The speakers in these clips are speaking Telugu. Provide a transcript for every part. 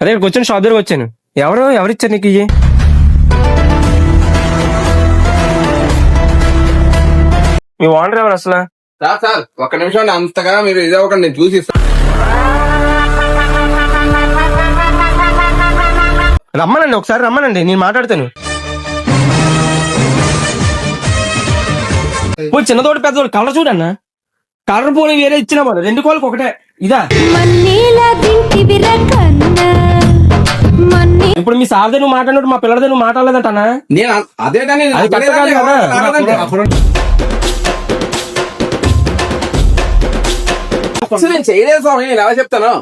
అదే ఇక్కడికి వచ్చాను షాప్ దగ్గరకు వచ్చాను. ఎవరు? ఎవరు ఇచ్చారు నీకు ఇవి మీ ఓనర్ ఎవరు అసలు? సార్ సార్ ఒక్క నిమిషం అంతగా మీరు ఇదే ఒక నేను చూసి రమ్మనండి ఒకసారి రమ్మనండి నేను మాట్లాడతాను. పోయి చిన్నతోటి పెద్దతోటి కలర్ చూడన్న? కలర్ పోనీ వేరే ఇచ్చిన వాళ్ళు రెండు కోళ్ళకి ఒకటే. ఇదా? మన్నీలా ఇప్పుడు మీ సార్దే నువ్వు మాట్లాడినట్టు మా పిల్లలదే నువ్వు మాట్లాడలేదంటనా? నేను అది కరెక్ట్ కాదు కదా. రాలేదండి. అసలు నేను చేయలేదు స్వామి నేను ఎలా చెప్తాను?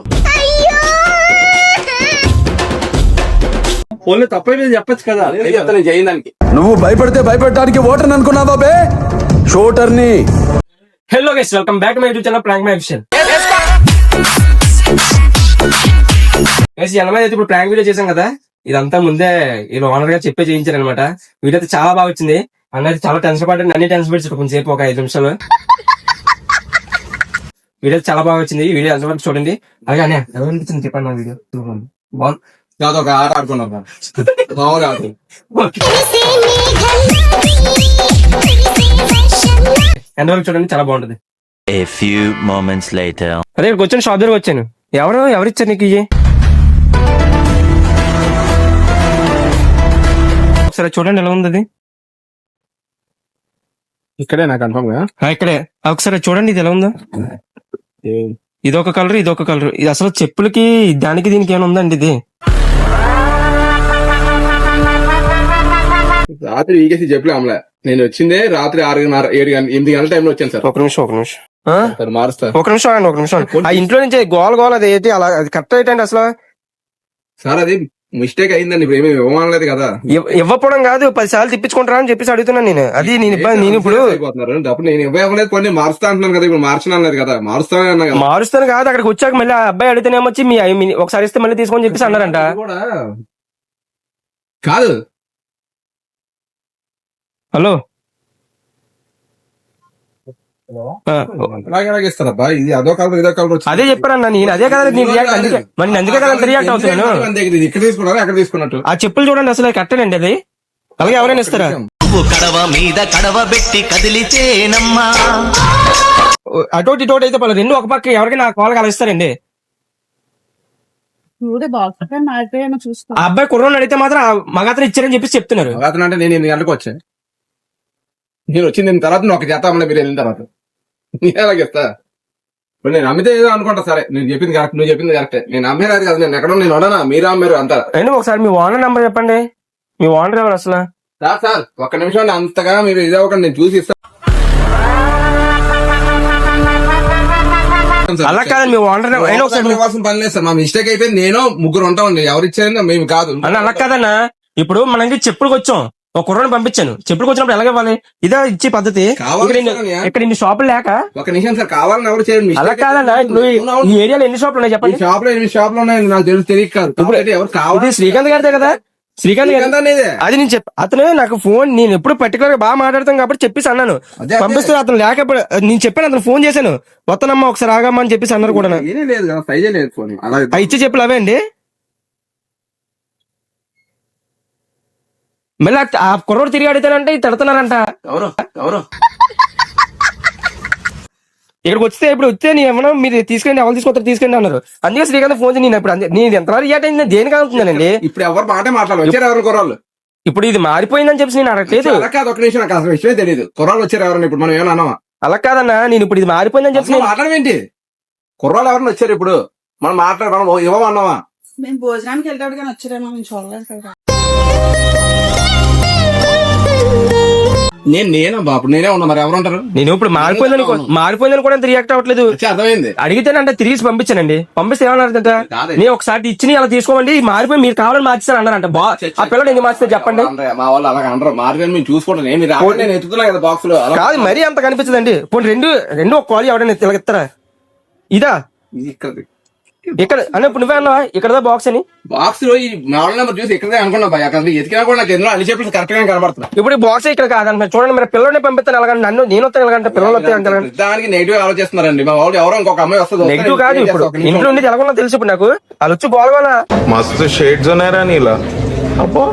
ఫోన్లో తప్పైపోయింది చెప్పచ్చు కదా. నేను చెప్తాను నేను చేయను దానికి. నువ్వు భయపడితే భయపెట్టడానికి ఓటర్ అనుకున్నావా బే? షోటర్ని. Hello guys welcome back my YouTube channel prank my official guys ఎనభై అయితే ఇప్పుడు ప్రాంక్ వీడియో చేశాం కదా? ఇదంతా ముందే ఈ ఓనర్గా చెప్పే చేయించారు అనమాట వీడియో అయితే చాలా బాగా వచ్చింది. అన్న అయితే చాలా టెన్షన్ పడ్డాను అన్ని టెన్షన్ పెట్టి కొంచెం సేపు ఒక ఐదు నిమిషాలు. వీడియో అయితే చాలా బాగా వచ్చింది. వీడియో ఎంత వరకు చూడండి. అలాగే అనే ఎలా అనిపించింది చెప్పండి నా వీడియో? బాగుంది. కాదు ఒక ఆట ఆడుకున్నాం వరకు చూడండి చాలా బాగుంటది. A few moments later. అదే ఇక్కడికి వచ్చాను షాప్ దగ్గరకు వచ్చాను. ఎవరు ఎవరు ఇచ్చారు నీకు ఇవి ఒకసారి చూడండి ఎలా ఉంది అది. ఇక్కడే నాకు కన్ఫర్మ్గా ఇక్కడే. ఒకసారి చూడండి ఇది ఎలా ఉందో. ఇది ఒక కలర్ ఇది ఒక కలర్ ఇది అసలు చెప్పులకి దానికి దీనికి ఏమైనా ఉందండి ఇది? రాత్రి ఈకేసి చెప్పలే అమలే. నేను వచ్చిందే రాత్రి ఆరున్నర ఏడు ఎనిమిది గంటల టైంలో వచ్చాను సార్. ఒక నిమిషం ఒక నిమిషం. మారుస్తా. ఒక నిమిషం అండి ఒక నిమిషం ఆ ఇంట్లో నుంచి గోల గోల అది ఏంటి? అలా అది కరెక్ట్ ఏంటండి అసలు? సార్ అది మిస్టేక్ అయిందండి ఇప్పుడు ఏమీ ఇవ్వమనలేదు కదా. ఇవ్- ఇవ్వకపోవడం కాదు పది సార్లు తిప్పించుకుంటారా అని చెప్పేసి అడుగుతున్నాను నేను. అది నేను ఇబ్బంది నేను ఇప్పుడు అప్పుడు నేను ఇవ్వలేదు కొన్ని మారుస్తా అంటున్నాను కదా ఇప్పుడు మార్చను అన్నది కదా. మారుస్తానే అన్నా కదా. మారుస్తాను కాదు అక్కడికి వచ్చాక మళ్ళీ ఆ అబ్బాయి అడిగితేనేమొచ్చి మీ మీ- ఒకసారి ఇస్తే మళ్ళీ తీసుకొని చెప్పేసి అన్నారంట. కూడా కాదు. హలో? ఇస్తారబ్బా ఇది అదో కలర్ ఇదో కలర్ అదే చెప్పారన్నా నేను అదే కదా నేను రియాక్ట్ అందుకే మరి అందుకే కదా రియాక్ట్ అవుతున్నాను? ఇక్కడ తీసుకున్నారా అక్కడ తీసుకున్నట్టు? ఆ చెప్పులు చూడండి అసలు కట్టనండి అది అలాగే ఎవరైనా ఇస్తారా? కడవ మీద కడవ పెట్టి కదిలితేనమ్మా అటోటి ఇటోటి అయితే పర్లేదు. రెండు ఒక పక్క ఎవరికైనా చూసుకో. ఆ అబ్బాయి కుర్రోని అడిగితే మాత్రం మగాతను ఇచ్చారని చెప్పేసి చెప్తున్నారు. అతను అంటే నేను ఎనిమిది గంటలకు వచ్చా నేను వచ్చింది తర్వాత నువ్వు ఒక జత మీరు వెళ్ళిన తర్వాత. నేను ఎలాగ ఇస్తా ఇప్పుడు నేను అమ్మితే ఏదో అనుకుంటా సరే నేను చెప్పింది కరెక్ట్ నువ్వు చెప్పింది కరెక్టే నేను అమ్మేరాదు కదా నేను ఎక్కడో నేను ఉండనా మీరు అమ్మారు అంతా. అండి ఒకసారి మీ ఓనర్ నంబర్ చెప్పండి. మీ ఓనర్ ఎవరు అసలు? సార్ సార్ ఒక్క నిమిషం అంతగా మీరు ఇదే ఒక నేను చూసి ఇస్తాను అలా కాదండి మీ ఓనర్ అయినా ఒకసారి ఇవ్వాల్సిన పని లేదు సార్ మా మిస్టేక్ అయిపోయింది నేను ముగ్గురు ఉంటామండి ఎవరు ఇచ్చారని మేము కాదు. అన్న అలా కాదన్నా ఇప్పుడు మనకి చెప్పులకు వచ్చాం. ఒక కుర్రోని పంపించాను. చెప్పులకు వచ్చినప్పుడు ఎలాగ ఇవ్వాలి? ఇదే ఇచ్చే పద్ధతి. ఇక్కడ ఇన్ని- షాపులు లేక ఒక నిమిషం సార్ కావాలని ఎవరు చేయండి అలా కాదన్నా ఇప్పుడు ఈ- ఏరియాలో ఎన్ని షాపులు ఉన్నాయి చెప్పండి? షాప్లో ఎనిమిది షాపులు ఉన్నాయి? నాకు తెలుసు తెలియక కాదు. కాబట్టి ఎవరు కావాలి శ్రీకాంత్ గారిదే కదా? శ్రీకాంత్ గారు అది నేను చెప్ప అతను నాకు ఫోన్ నేను ఎప్పుడు పర్టికులర్గా బాగా మాట్లాడతాను కాబట్టి చెప్పేసి అన్నాను. పంపిస్తే అతను లేకపోతే నేను చెప్పాను అతను ఫోన్ చేశాను. వస్తానమ్మా ఒకసారి ఆగమ్మా అని చెప్పేసి అన్నారు కూడా. ఇచ్చే చెప్పులు అవే అండి. మళ్ళీ ఆ- కుర్రోడు తిరిగి అడిగితేనంటే ఇది తిడుతున్నారంట. ఎవరు ఎవరు ఇక్కడికి వస్తే ఇప్పుడు వస్తే నేను ఏమన్నా మీరు తీసుకెళ్ళి ఎవరు తీసుకొస్తారు? తీసుకెళ్ళి అన్నారు. అందుకే శ్రీకాంత్ ఫోన్ చేసి నేను ఇప్పుడు నేను ఎంత రియాక్ట్ అయింది? దేనికి అవుతున్నానండి ఇప్పుడు ఎవరు మాట మాట్లాడాలి వచ్చారు ఎవరు కుర్రాళ్ళు? ఇప్పుడు ఇది మారిపోయిందని చెప్పేసి నేను అడగట్లేదు. అలా కాదు ఒక నిమిషం నాకు అసలు విషయమే తెలియదు కుర్రాళ్ళు వచ్చారు ఎవరన్నా ఇప్పుడు మనం ఏమన్నా అన్నావా అలా కాదన్నా నేను ఇప్పుడు ఇది మారిపోయిందని చెప్పి మాట్లాడమేంటి కుర్రాళ్ళు ఎవరన్నా వచ్చారు ఇప్పుడు? మనం మాట్లాడ మనం ఇవ్వమన్నావా మేము భోజనానికి వెళ్ళాడు కానీ వచ్చారేమో మేము చూడలేదు కదా. నేను నేనే బాబు? నేనే ఉన్నా మరి ఎవరు ఉంటారు? నేను ఇప్పుడు మారిపోయిందని కూ- మారిపోయిందని కూడా ఎంత రియాక్ట్ అవ్వట్లేదు. వచ్చి అర్థమైంది. అడిగితేనంటే తిరిగి పంపించానండి. పంపిస్తే ఏమన్నారంట కాదే. నేను ఒకసారి ఇచ్చి అలా తీసుకోమండి. మారిపోయి మీరు కావాలని మార్చారు అన్నారంట. బా ఆ పిల్లడు ఎందుకు మార్చితే చెప్పండి. అనరా, మా వాళ్ళు అలాగ అనరు. మార్గం మేము చూసుకుంటాం ఏమి రాకుండా నేను ఎత్తుతున్నా కదా బాక్స్లో. అలా కాదు మరీ అంత కనిపించదండి. పోనీ రెండు రెండు ఒక కాల్ ఎవడైనా ఇలా ఇస్తారా ఇదా? ఇది ఇక్కడ ఇక్కడ అన్న ఇప్పుడు నువ్వే అన్నావా? ఇక్కడ బాక్స్ అని? బాక్స్లో ఈ మోడల్ నెంబర్ చూసి ఇక్కడ అనుకున్నా భయ అక్కడ ఎతికినా కూడా నాకు ఎందులో అన్ని చెప్పేసి కరెక్ట్గా కనబడుతుంది ఇప్పుడు ఈ బాక్స్ ఇక్కడ కాదంటున్నా. చూడండి మరి పిల్లల్ని పంపిస్తాను అలాగంటే నన్ను నేను వస్తాను ఎలాగంటే పిల్లలు వస్తాయి దానికి నెగిటివ్ ఆలోచిస్తున్నారండి. మా వాళ్ళు ఎవరో ఇంకొక అమ్మాయి వస్తుంది నెగిటివ్ కాదు ఇప్పుడు. ఇంట్లో ఉండి ఎలాగో తెలుసు ఇప్పుడు నాకు. అలా వచ్చి గోలగోలా మస్తు షేడ్స్ ఉన్నాయరా నీలా. అబ్బో.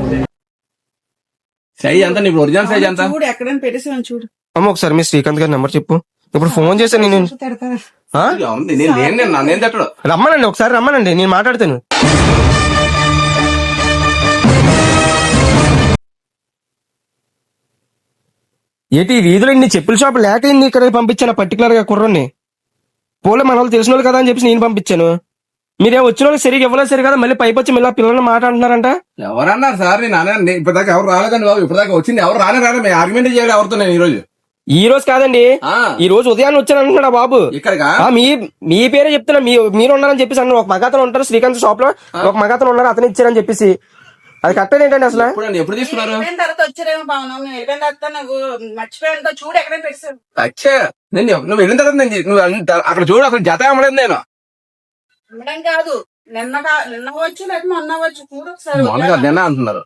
సైజ్ ఎంత ఒరిజినల్ సైజ్ ఎంత? చూడు ఎక్కడైనా చూడు. అమ్మ ఒకసారి మీ శ్రీకాంత్ గారి నెంబర్ చెప్పు. ఇప్పుడు ఫోన్ చేశాను నేను ఆ? నేను తట్టడు రమ్మనండి ఒకసారి రమ్మనండి నేను మాట్లాడతాను. ఏంటి ఈ వీధిలో ఇన్ని చెప్పుల షాప్ లేక ఇన్ని ఇక్కడ పంపించాను పర్టికులర్గా కుర్రని పోలే మన వాళ్ళు తెలిసిన వాళ్ళు కదా అని చెప్పేసి నేను పంపించాను. మీరే వచ్చిన వాళ్ళు సరిగా ఇవ్వలేదు సరి కదా? మళ్ళీ పైకి వచ్చి మళ్ళీ ఆ పిల్లల్ని మాట అంటున్నారంట ఎవరన్నారు సార్? నేను ఇప్పటిదాకా ఎవరు రాలేదండి బాబు. ఇప్పటిదాకా వచ్చింది. ఎవరు రానే రాలే. మేము ఆర్గ్యుమెంట్ చేయాలి ఎవరితో నేను ఈ రోజు ఈ రోజు కాదండి. ఆ, ఈ రోజు ఉదయాన్నే వచ్చాను అంటున్నాడు ఆ బాబు మీ మీ పేరే చెప్తున్నా. మీ మీరు ఉన్నారని చెప్పేసి అన్న ఒక మగాతను ఉంటారు శ్రీకాంత్ షాప్లో. ఒక మగాతను ఉన్నారు అతను ఇచ్చారని చెప్పేసి. అది కరెక్ట్ ఏంటండి అసలు? ఎప్పుడు ఎప్పుడు తీసుకున్నారు? నువ్వు అచ్చా నేను వెళ్ళిన తర్వాత నేను నువ్వు అక్కడ చూడు అసలు జత అమ్మలేదు నేను. కాదు. నిన్న నిన్న వచ్చు లేకపోతే మొన్న వచ్చు చూడు నిన్న అంటున్నారు.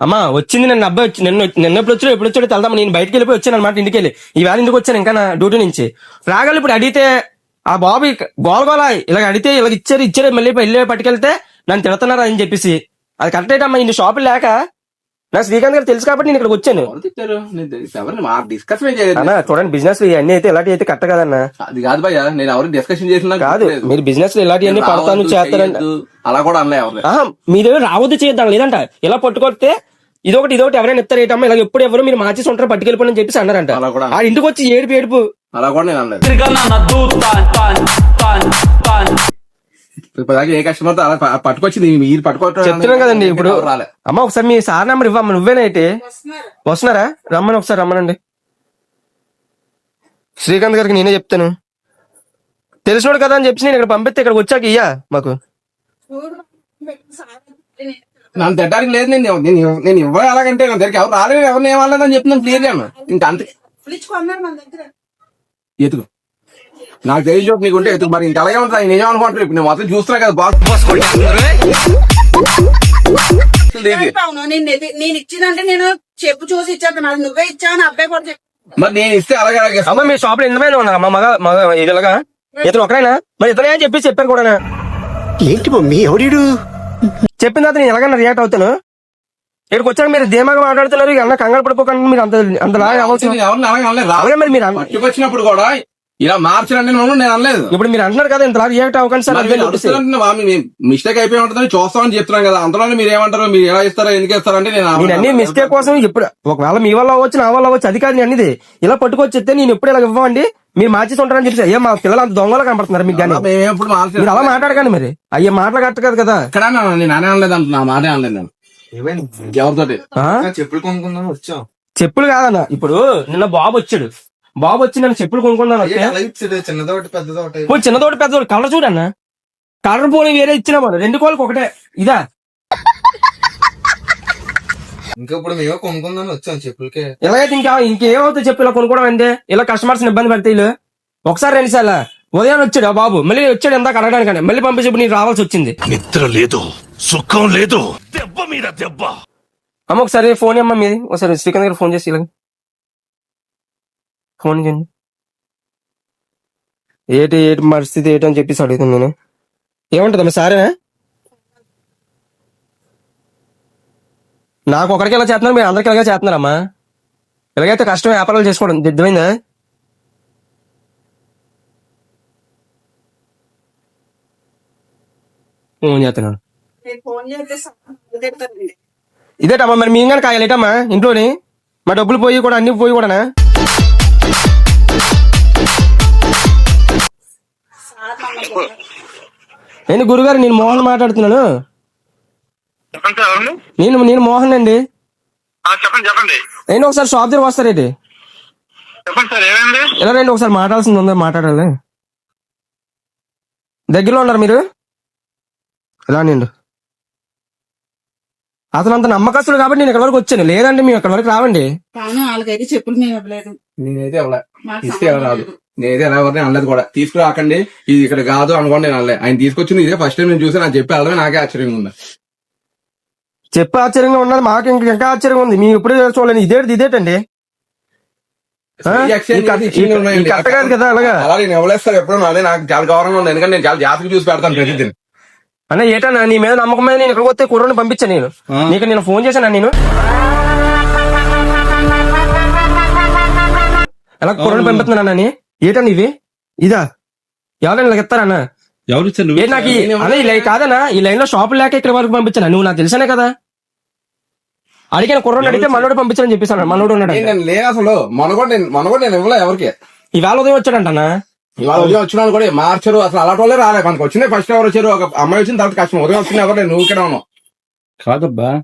అమ్మా వచ్చింది నిన్న అబ్బాయి వచ్చి నిన్న నిన్న ఎప్పుడు వచ్చాడు ఎప్పుడు వచ్చాడో తెల్దాం నేను బయటికి వెళ్ళిపోయి వచ్చాను అనమాట ఇంటికి వెళ్ళి. ఈ వేళ ఇంటికి వచ్చాను? ఇంకా నా డ్యూటీ నుంచి. రాగాలి ఇప్పుడు అడిగితే ఆ బాబు గోల గోల ఇలా అడిగితే ఇలా ఇచ్చారు ఇచ్చారు మళ్ళీ వెళ్ళి పట్టుకెళ్తే నన్ను తిడుతున్నారు అని చెప్పేసి. అది కరెక్ట్ అయితే అమ్మా ఇన్ని షాపులు లేక నాకు శ్రీకాంత్ గారు తెలుసు కాబట్టి నేను ఇక్కడికి వచ్చాను. చూడండి బిజినెస్ ఇవన్నీ అయితే ఇలాంటి అయితే కరెక్ట్ కాదన్న. అది కాదు భయ్య నేను ఎవరు డిస్కషన్ చేసిన కాదు మీరు బిజినెస్ ఇలాంటివన్నీ పడతాను చేస్తారంట అలా కూడా అనలే ఆహా, మీ దగ్గర రావద్దు చేద్దాం లేదంట ఇలా పట్టుకొస్తే ఇదొకటి ఇదొకటి ఎవరైనా ఇస్తారు ఏంటమ్మా ఇలా ఎప్పుడు ఎవరు మీరు మార్చేసి ఉంటారు పట్టుకెళ్ళిపోయి చెప్పేసి అన్నారంట. అలా కూడా. ఆ ఇంటికి వచ్చి ఏడుపు ఏడుపు. అలా కూడా నేను అనలేదు. ఇప్పటిదాకా ఏ కస్టమర్తో అలా ప- పట్టుకొచ్చింది? మీరు పట్టుకోవటం చెప్తున్నాం కదండి ఇప్పుడు. రాలే. అమ్మ ఒకసారి మీ సార్ నెంబర్ ఇవ్వమ్మ నువ్వేనా అయితే? వస్తున్నారు? వస్తున్నారా రమ్మని ఒకసారి రమ్మనండి. శ్రీకాంత్ గారికి నేనే చెప్తాను. తెలిసినోడు కదా అని చెప్పి నేను ఇక్కడ పంపిస్తే ఇక్కడికి వచ్చాక ఇయ్యా మాకు. చూడు సార్ నన్ను తిట్టడానికి లేదు నేను నేను ఇవ్వ- నేను ఇవ్వాలి ఎలాగంటే నా దగ్గరికి ఎవరు రాలేదు ఎవరిని ఏమలేదని చెప్తున్నాను క్లియర్గా ఇంకా అంతే ఎతుకు. నాకు తెలిసి చోటు నీకు ఉంటే ఎతుకు. మరి ఇంకా అలాగే ఉంటుంది? నేను ఏమనుకుంటాను ఇప్పుడు. నేను మొత్తం చూస్తున్నా కదా బాస్ అవును నేను ఇచ్చిందంటే నేను చెప్పు చూసి ఇచ్చేస్తాను. అది నువ్వే ఇచ్చావు అబ్బాయి కూడా మరి నేను ఇస్తే అలాగే అలాగే అమ్మ మీ షాప్లో ఎంతమంది ఉన్నారు? అమ్మ మగ మగ ఇలాగా ఇతను ఒకరైనా మరి ఇతనే అని చెప్పి చెప్పారు కూడా ఏంటి మమ్మీ? ఎవడీడు? చెప్పిన తర్వాత నేను ఎలాగైనా రియాక్ట్ అవుతాను. ఇక్కడికి వచ్చాక మీరు ధీమాగా మాట్లాడుతున్నారు అన్న కంగారు పడిపోకండి మీరు అంత అంతలా అలాగే అనలేదు అలాగే మరి మీరు పట్టుకొచ్చినప్పుడు కూడా ఇలా మార్చాలంటే నేను నేను అనలేదు. ఇప్పుడు మీరు అంటున్నారు కదా ఇంతలా రియాక్ట్ అవ్వకండి సార్. మిస్టేక్ అయిపోయి ఉంటుందని చూస్తామని చెప్తున్నాను కదా. అంతలోనే మీరు ఏమంటారు? మీరు ఎలా ఇస్తారో ఎందుకు ఇస్తారంటే నేను నేను అన్ని మిస్టేక్ కోసం ఇప్పుడు ఒకవేళ మీ వల్ల అవ్వచ్చు నా వల్ల అవ్వచ్చు అది కాదు నేను అనేది ఇలా పట్టుకొచ్చి నేను ఎప్పుడు ఇలా ఇవ్వండి మీరు మార్చేసి ఉంటారని చెప్పి అయ్యా మా పిల్లలు అంత దొంగలా కనపడుతున్నారు మీకు కానీ. మీరు అలా మాట్లాడకండి మరి. అయ్యే మాటలు కట్ట కదా. కదా ఇక్కడ నేను అనే అనలేదు అంట నా మాటే అనలేదు నేను. ఎవరితోటి ఆ? చెప్పులు కొనుక్కుందాం వచ్చాం. చెప్పులు కాదన్న. ఇప్పుడు నిన్న బాబు వచ్చాడు. బాబు వచ్చి నన్ను చెప్పులు కొనుక్కుందాను వస్తే చిన్నదోటి పెద్దదోటి చిన్నదోటి పెద్దోడు కలర్ చూడన్న కలర్ పోనీ వేరే ఇచ్చినా మరి రెండు కోళ్ళకి ఒకటే. ఇదా. ఇంకా ఇప్పుడు మేము కొనుక్కుందాం వచ్చాం చెప్పులకే. ఇలాగైతే ఇంకా ఇంకేమవుతుంది చెప్పు ఇలా కొనుక్కోవడం అంటే? ఇలా కస్టమర్స్ ఇబ్బంది పెడతాయి వీళ్ళు. ఒకసారి రెండు సార్లు ఉదయం వచ్చాడు ఆ బాబు. మళ్ళీ వచ్చాడు ఎంత అడగడానికి మళ్ళీ పంపించి ఇప్పుడు నీకు రావాల్సి వచ్చింది. నిద్ర లేదు. సుఖం లేదు. దెబ్బ మీద దెబ్బ. అమ్మ ఒకసారి ఫోన్ అమ్మ మీది ఒకసారి శ్రీకాంత్ గారు ఫోన్ చేసి ఇలా ఫోన్ చేయండి ఏటి ఏటి పరిస్థితి ఏంటి అని చెప్పేసి అడుగుతాను నేను. ఏమంటుందమ్మా సారేనా? నాకు ఒకరికి ఎలా చేస్తున్నారు మీరు అందరికి ఎలాగే చేస్తున్నారమ్మా. ఇలాగైతే కష్టం వ్యాపారాలు చేసుకోవడం దిద్దమైందా ఫోన్ చేస్తున్నాను. ఇదేటమ్మా మరి మీ కానీ కాయలేటమ్మా ఇంట్లోని. మా డబ్బులు పోయి కూడా అన్ని పోయి కూడానా? ఏంటి గురుగారు నేను మోహన్ మాట్లాడుతున్నాను. నేను నేను మోహన్ అండి. చెప్పండి చెప్పండి. ఏంటి ఒకసారి షాప్ దగ్గర వస్తారేంటి చెప్పండి సార్ ఏమైంది? ఎలా రండి ఒకసారి మాట్లాడాల్సింది ఉందో మాట్లాడాలి. దగ్గరలో ఉన్నారు మీరు? రానిండు అతను అంత నమ్మకస్తుడు కాబట్టి నేను ఇక్కడ వరకు వచ్చాను. లేదంటే మేము ఇక్కడ వరకు రావండి. కానీ వాళ్ళకైతే చెప్పులు మేము ఇవ్వలేదు. నేనైతే ఇస్తే రాదు. నేనైతే ఎలా ఎవరిని అనలేదు కూడా. తీసుకురాకండి. ఇది ఇక్కడ కాదు అనుకోండి నేను అనలే. ఆయన తీసుకొచ్చింది ఇదే ఫస్ట్ టైం నేను చూసి నాకు చెప్పి వెళ్ళడమే నాకే ఆశ్చర్యంగా ఉంది. చెప్పి ఆశ్చర్యంగా ఉన్నది మాకు ఇంకా ఇంకా ఆశ్చర్యంగా ఉంది. మేము ఇప్పుడు చూడలేదు. ఇదేంటి ఇదేటండి? కాదు అలాగా? అలా నేను ఎవరేస్తారు ఎప్పుడో అదే నాకు చాలా గౌరవంగా ఉంది. ఎందుకంటే నేను చాలా జాతకు చూసి పెడతాను ప్రతిదిన అన్న ఏటన్నా నీ మీద నమ్మకం మీద నేను ఇక్కడికి వస్తే కుర్రని పంపించాను నేను. నీకు నేను ఫోన్ చేశాను నేను? ఎలా కుర్రని పంపిస్తున్నాను అని ఏటన్నా ఇవి ఇదా? ఎవరైనా ఇలా ఇస్తారన్న ఎవరు ఇచ్చారు? ఏ నాకు ఈ- ఈ లైన్ కాదన్నా ఈ లైన్లో షాప్ లేక ఇక్కడ వరకు పంపించాను. నువ్వు నాకు తెలిసానే కదా. అడిగిన కుర్రోని అడిగితే మనోడు పంపించాలని చెప్పేసాను. మనోడు ఉన్నాడు నేను నేను లేను అసలు. మన కూడా నేను మన కూడా నేను ఇవ్వలే ఎవరికి. ఇవాళ ఉదయం వచ్చాడంటన్నా ఇవాళ ఉదయం వచ్చిన వాళ్ళు కూడా. మార్చరు. అసలు అలాంటి వాళ్ళే రాలే. మనకు వచ్చింది ఫస్ట్ ఎవరు వచ్చారు? ఒక అమ్మాయి వచ్చిన తర్వాత కష్టం. ఉదయం వచ్చిన ఎవరు నువ్వు ఇక్కడ ఉన్నావు. కాదబ్బా.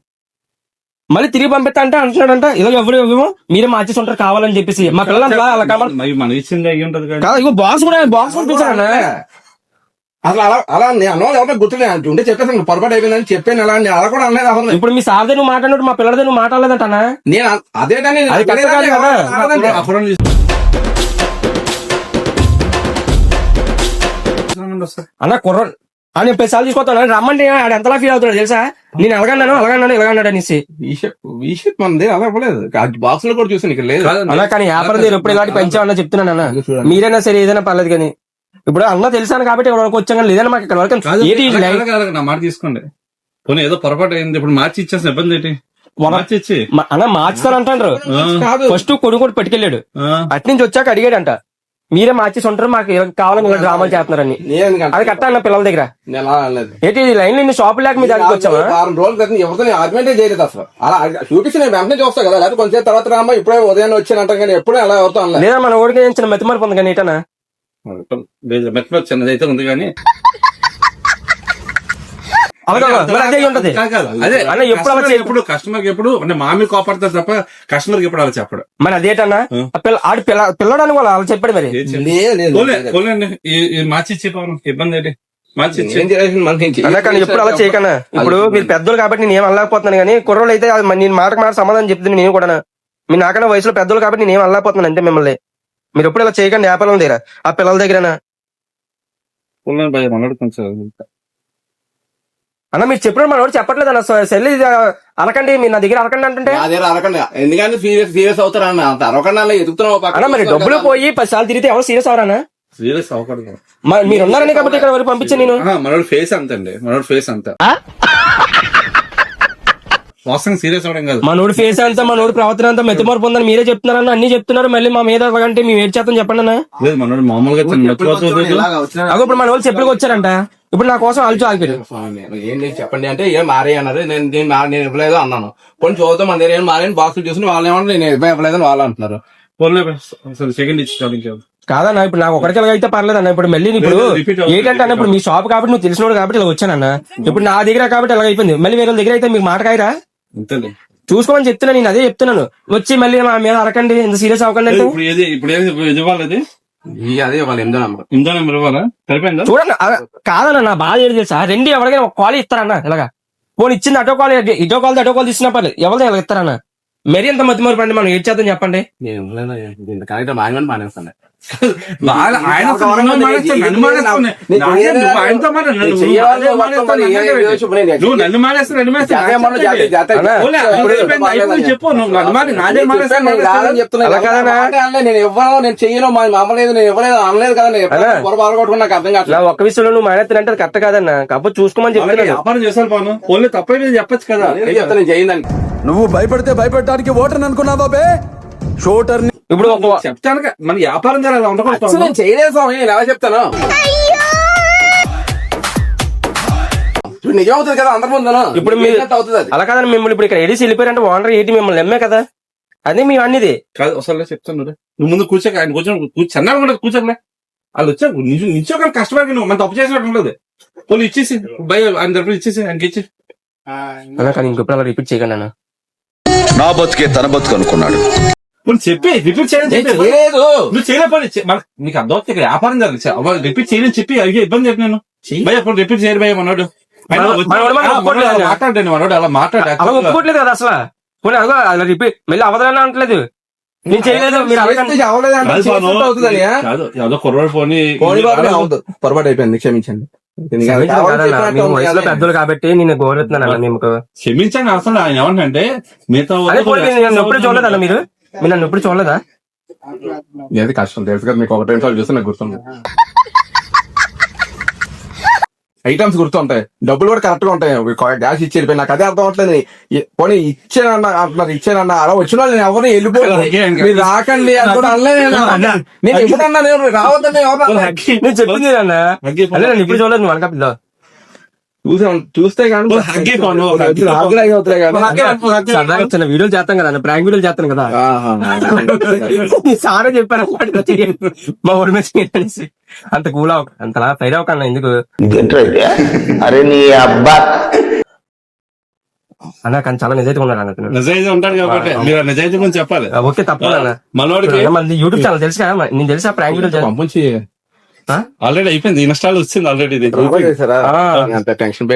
మళ్ళీ తిరిగి పంపిస్తా అంటే అంటున్నాడంట ఇలా ఎవరు ఇవ్వమో మీరే మార్చేసి ఉంటారు కావాలని చెప్పేసి మా పిల్లలు అలా కావాలి మరి మనం ఇచ్చింది అయ్యి ఉంటది కదా కాదు ఇగో బాక్స్ కూడా బాక్స్ పంపించాడన్నా అసలు అలా అలా నేను అన్న వాళ్ళు ఎవరికో గుర్తులేదు ఉంటే చెప్పేసాను పొరపాటు అయిపోయిందని చెప్పాను అలా నేను అలా కూడా అనలేదు అసలు ఇప్పుడు మీ సార్దే నువ్వు మాట్లాడినట్టు మా పిల్లదే నువ్వు మాట్లాడలేదంటనా నేను అది తీసు- అన్న కుర్ర అని పది సార్లు తీసుకొస్తాను రమ్మంటే ఆడు ఎంతలా ఫీల్ అవుతాడు తెలుసా? నేను ఎలాగన్నాను అలాగన్నాను ఇలాగన్నాడు అనేసి. ఈ షర్ట్ మనది అలా ఇవ్వలేదు బాక్స్లో కూడా చూసాను ఇక్కడ లేదు. అలా కానీ వ్యాపారం దగ్గర ఎప్పుడు ఇలాంటి పెంచామన్నా చెప్తున్నాను అన్న. మీరైనా సరే ఏదైనా పర్లేదు కానీ. ఇప్పుడు అన్న తెలిసాను కాబట్టి ఇక్కడ వరకు వచ్చాం కానీ లేదన్నా మాకు ఇక్కడ వరకు నా మాట తీసుకోండి. పోనీ ఏదో పొరపాటు అయింది ఇప్పుడు మార్చి ఇచ్చేసిన ఇబ్బంది ఏంటి? మార్చి ఇచ్చి. మా- అన్న మార్చుతారంటారు ఆ, కాదు ఫస్ట్ కొడుకు కూడా పట్టుకెళ్ళాడు. ఆ, అటు నుంచి వచ్చాక అడిగాడంట. మీరే మార్చేసి ఉంటారు మాకు కావాలని ఇలా డ్రామాలు చేస్తున్నారని. నేను ఎందుకంటే అది కట్ట అన్న పిల్లల దగ్గర. ఏంటి ఈ లైన్లో షాప్ లేక మీ దగ్గరికి వచ్చావా? వారం రోజుల క్రితం ఎవరితో ఆర్గ్యుమెంటే చేయలేదు అసలు. అలా చూపించి నేను వెంటనే చూస్తా కదా లేకపోతే కొంచెం తర్వాత రామ్మా ఇప్పుడే ఉదయం వచ్చానంటాం కానీ ఎప్పుడూ అలా అనలేదు. లేదా మన ఊరికి ఏం చిన్న మెత్తి మరిపోతుంది కానీ ఏటన్నా లేదు, మెత్తలో చిన్నది అయితే ఉంది కానీ మరి అదే ఉంటది. అదే అన్న ఎప్పుడు అలా ఎప్పుడు కస్టమర్ ఎప్పుడు అంటే మామి కోపడతారు తప్ప కస్టమర్ ఎప్పుడు అలా చెప్పడు. మరి అదేటన్నా ఆ. ఆ పిల్ల ఆడు పిల్ల పిల్లడానికి వాళ్ళు అలా చెప్పాడు మరి. ఏం చెప్ప- లేదు, లేదు, పోలే, లేదు. పోలేండి ఈ- ఈ మార్చి ఇచ్చి పవన్ ఇబ్బంది ఏంటి? ఎప్పుడు అలా చేయకన్నా. ఇప్పుడు మీరు పెద్దలు కాబట్టి నేను ఏం అనలేకపోతున్నాను కానీ కుర్రోళ్ళు అయితే నేను మాటకు మాట సమాధానం చెప్తున్నాను నేను కూడా మీరు నాకన్నా వయసులో పెద్దలు కాబట్టి నేను ఏం అనలేకపోతున్నాను అంతే మిమ్మల్ని. మీరు ఎప్పుడు ఇలా చేయకండి వ్యాపారం దగ్గర ఆ పిల్లల దగ్గర పోలేండి భయ్యా, మనోడు కొంచెం అన్న మీరు చెప్పినప్పుడు మన వాడు చెప్పట్లేదు అన్న. సెల్ ఇది అనకండి మీరు నా దగ్గర అనకండి అంటుంటే? దగ్గర అరకండి. ఎందుకంటే సీరియస్ సీరియస్ అంత అలా ఎదుగుతున్నావు పక్కన అన్న మరి డబ్బులు పోయి పది సార్లు తిరిగితే ఎవరు సీరియస్ అవరానా సీరియస్ అవ్వకూడదు మరి మీరు ఉన్నారని కాబట్టి ఇక్కడ వరకు పంపించాను నేను? మనోడు ఫేస్ అంతండి. మనోడు ఫేస్ అంత. వాస్తవం సీరియస్ అవడం కాదు. మా నోడు ఫేస్ అంతా మా నోడు ప్రవర్తన అంతా మెతిమరపు ఉందని మీరే చెప్తున్నారన్న అన్ని చెప్తున్నారు. మళ్ళీ మా మీద అలాగంటే మేము ఏడ్ చేస్తాం చెప్పండి అన్న. లేదు మనోడు మామూలుగా అగో ఇప్పుడు మన వాళ్ళు చెప్పులకు వచ్చారంట. ఇప్పుడు నా కోసం అల్చు ఆగిపోయారు నేను ఏం లేదు చెప్పండి అంటే ఏం మారే అన్నారు నేను నేను ఇవ్వలేదు అన్నాను. కొన్ని చూద్దాం మన దగ్గర ఏం మారేని బాక్సులు చూసి వాళ్ళు ఏమన్నా నేను ఇవ్వ- ఇవ్వలేదని వాళ్ళు అంటున్నారు. సెకండ్ ఇచ్చి చాలు ఇంకేం. కాదన్న ఇప్పుడు నాకు ఒకరికి అయితే పర్లేదు అన్న. ఇప్పుడు మళ్ళీ ఇప్పుడు లేదు, repeat అవుతుంది. ఏంటంటే అన్న ఇప్పుడు మీ షాప్ కాబట్టి నువ్వు తెలిసినోడు కాబట్టి ఇలా వచ్చానన్న. ఇప్పుడు నా దగ్గర కాబట్టి ఎలా అయిపోయింది మళ్ళీ వేరే వాళ్ళ దగ్గర అయితే మీకు మాట కాయరా? అంతేలే. చూసుకోమని చెప్తున్నా నేను అదే చెప్తున్నాను. వచ్చి మళ్ళీ మా మీద అరకండి ఇంత సీరియస్ అవ్వకండి అంటే ఇప్పుడు ఏది ఇప్పుడు ఏది ఇప్పుడు ఇది ఇవ్వాలి అది? ఈ అదే వాళ్ళు ఎనిమిదో నెంబర్. ఇందా నెంబర్ ఇవ్వాలా? సరిపోయిందా? చూడండి అ- కాదన్న నా బాధ ఏంటి తెలుసా? రెండు ఎవరికైనా ఒక కాల్ ఇస్తారన్న ఇలాగా పోనీ ఇచ్చింది అటో కాల్ ఇటో కాల్ అటో కాల్ ఇస్తున్నా పర్లేదు. ఎవరిదో ఇలా ఇస్తారన్న. మరీ ఎంత మధ్య మరి మనం ఏడ్ చేద్దాం చెప్పండి? మానేస్తాను. మాట- నన్ను- నేను ఇవ్వను నేను చెయ్యను మా మా అమ్మ లేదు నేను ఇవ్వలేదు అనలేదు కదా నేను అన్నా. పొర పాల్గొట్టుకుని నాకు అర్థం నా కావట్లేదు ఒక్క విషయంలో నువ్వు మానేస్తానంటే అది కరెక్ట్ కాదన్న. కాకపోతే చూసుకోమని చెప్తున్నాను వ్యాపారం పాను. పోలే తప్పైపోయింది చెప్పొచ్చు కదా. చెప్తాను నేను చేయదని. నువ్వు భయపడితే భయపెట్టడానికి ఓటర్ అనుకున్నావా బే? షోటర్ ఇప్పుడు ఒక చెప్తాను మన వ్యాపారం అలా ఉండకూడదు నేను చేయలేదు స్వామి ఎలా చెప్తాను? నిజం అవుతుంది కదా అందరి ముందు ఇప్పుడు మీరు అలా కాదని మిమ్మల్ని ఇప్పుడు ఇక్కడ ఎడిసి వెళ్ళిపోయారంటే ఓనర్ ఏంటి మిమ్మల్ని నమ్మే కదా? అదే మేము అన్నిది. కాదు అసలు చెప్తాను నువ్వు. ముందు కూర్చోక ఆయన కూర్చొని కూర్చొని కూడా కూర్చోకలే. వాళ్ళు వచ్చా నిల్చోక కష్టపడి నువ్వు మన తప్పు చేసినట్టు ఉండదు. పోనీ ఇచ్చేసి భయ ఆయన తరపున ఇచ్చేసి ఆయనకి ఇచ్చి అలా కానీ ఇంకొప్పుడు అలా రిపీట్ చేయకండి అన్న. నా బతుకే తన బతుకు అనుకున్నాడు. చెప్పి రిపీట్ చెప్పి. చేయలేదు నువ్వు చేయలే పని. నీకు అర్థం అవుతుంది ఇక్కడ వ్యాపారం జరగదు. రిపీట్ చేయని చెప్పి అయ్యో ఇబ్బంది చెప్పి నేను? భయ అప్పుడు రిపీట్ చేయరు భయ మనోడు. మాట్లాడండి మనోడు అలా మాట్లాడు అలా ఒప్పుకోవట్లేదు కదా అసలు. పోనీ అదో అలా రిపీట్ మళ్ళీ అంటలేదు నేను చేయలేదు అవ్వలేదు పొరపాటు అయిపోయింది క్షమించండి. వయసులో. పెద్దలు కాబట్టి నేను గౌరవిస్తున్నాను అన్న మీకు క్షమించండి అసలు ఆయన ఏమంటే నేను ఎప్పుడు చూడలేదన్న మీరు? మీరు నన్ను ఎప్పుడు చూడలేదా? ఏది కష్టం తెలుసు కదా మీకు ఒకటి చూస్తే నాకు గుర్తుంది ఐటమ్స్ గుర్తుంటాయి డబ్బులు కూడా కరెక్ట్గా ఉంటాయి. గ్యాస్ ఇచ్చి వెళ్ళిపోయి నాకు అదే అర్థం అవట్లేదు పోనీ ఇచ్చానన్న అంటున్నారు ఇచ్చానన్న అలా వచ్చిన వాళ్ళు నేను ఎవరిని వెళ్ళిపోయాను మీరు రాకండి అని కూడా అనలేదు నేను. నేను ఎప్పుడన్నా నేను రావద్దని ఎవరు చెప్పింది అన్న ఇప్పుడు చూడలేదు నువ్వు అనకపిల్ల చూసాం చూస్తే కానీ వీడియోలు చేస్తాం కదా ప్రాంక్ వీడియోలు చేస్తాను కదా. సారే చెప్పాను చెయ్యండి. మా ఊరి. అంత కూల్ అవ్వక అంతలా ఫైర్ ఎందుకు? అరే నీ అబ్బా. అన్న కానీ చాలా నిజాయితీ ఉన్నాడు అన్న. నిజాయితీ ఉంటాడు కాబట్టి మీరు నిజాయితీ గురించి చెప్పాలి. ఓకే తప్పదన్న మనోడికి మన యూట్యూబ్ ఛానల్ తెలుసు నేను తెలుసా ప్రాంక్ వీడియో పంపించి? ఆల్రెడీ అయిపోయింది ఇన్స్టాల్ వచ్చింది ఆల్రెడీ ఇది? అంత టెన్షన్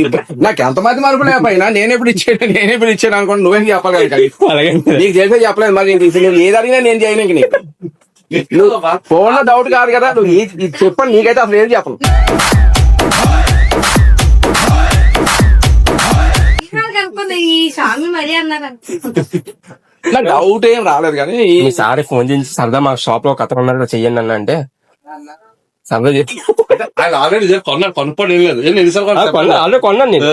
ఇప్పుడు- నాకు ఎంతమంది మరపులే పైన నేను ఎప్పుడు ఇచ్చాను నేను ఎప్పుడు ఇచ్చాను అనుకోండి నువ్వేం చెప్పాలి నీకు చేసే చెప్పలేదు మరి నేను ఏది అడిగినా నేను చేయను ఇంక నీకు. నువ్వు ఫోన్లో డౌట్ కాదు కదా నువ్వు చెప్పండి నీకైతే అసలు ఏం చెప్పను. ఈ స్వామి మరీ అన్నారు. నాకు డౌట్ ఏం రాలేదు కానీ ఈ- మీ సారి ఫోన్ చేసి సరదా మా షాప్లో ఒక అతను ఉన్నాడు చెయ్యండి అన్న అంటే. సరదా చెప్పి ఆయన ఆల్రెడీ కొన్నాడు కొనుక్కోడు ఏం లేదు. ఆల్రెడీ కొన్నాను నేను.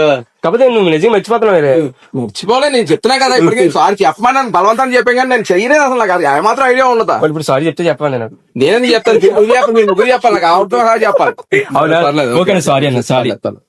కాకపోతే నువ్వు నిజంగా మర్చిపోతున్నావు వేరే. మర్చిపోలే నేను చెప్తున్నా కదా ఇప్పటికీ. సారీ చెప్పమని నన్ను బలవంతం చెప్పాను కానీ నేను చేయలేదు అసలు నాకు. అది ఏమాత్రం ఐడియా ఉండదా? ఇప్పుడు సారీ చెప్తే చెప్పాను నేను నేనేం చెప్తాను? నువ్వు చెప్పాలి మీరు ముగ్గురు చెప్పాలి నాకు. అవుట్ చెప్పాలి. అవునా? ఓకే. సారీ అన్న సారీ చెప్తాను.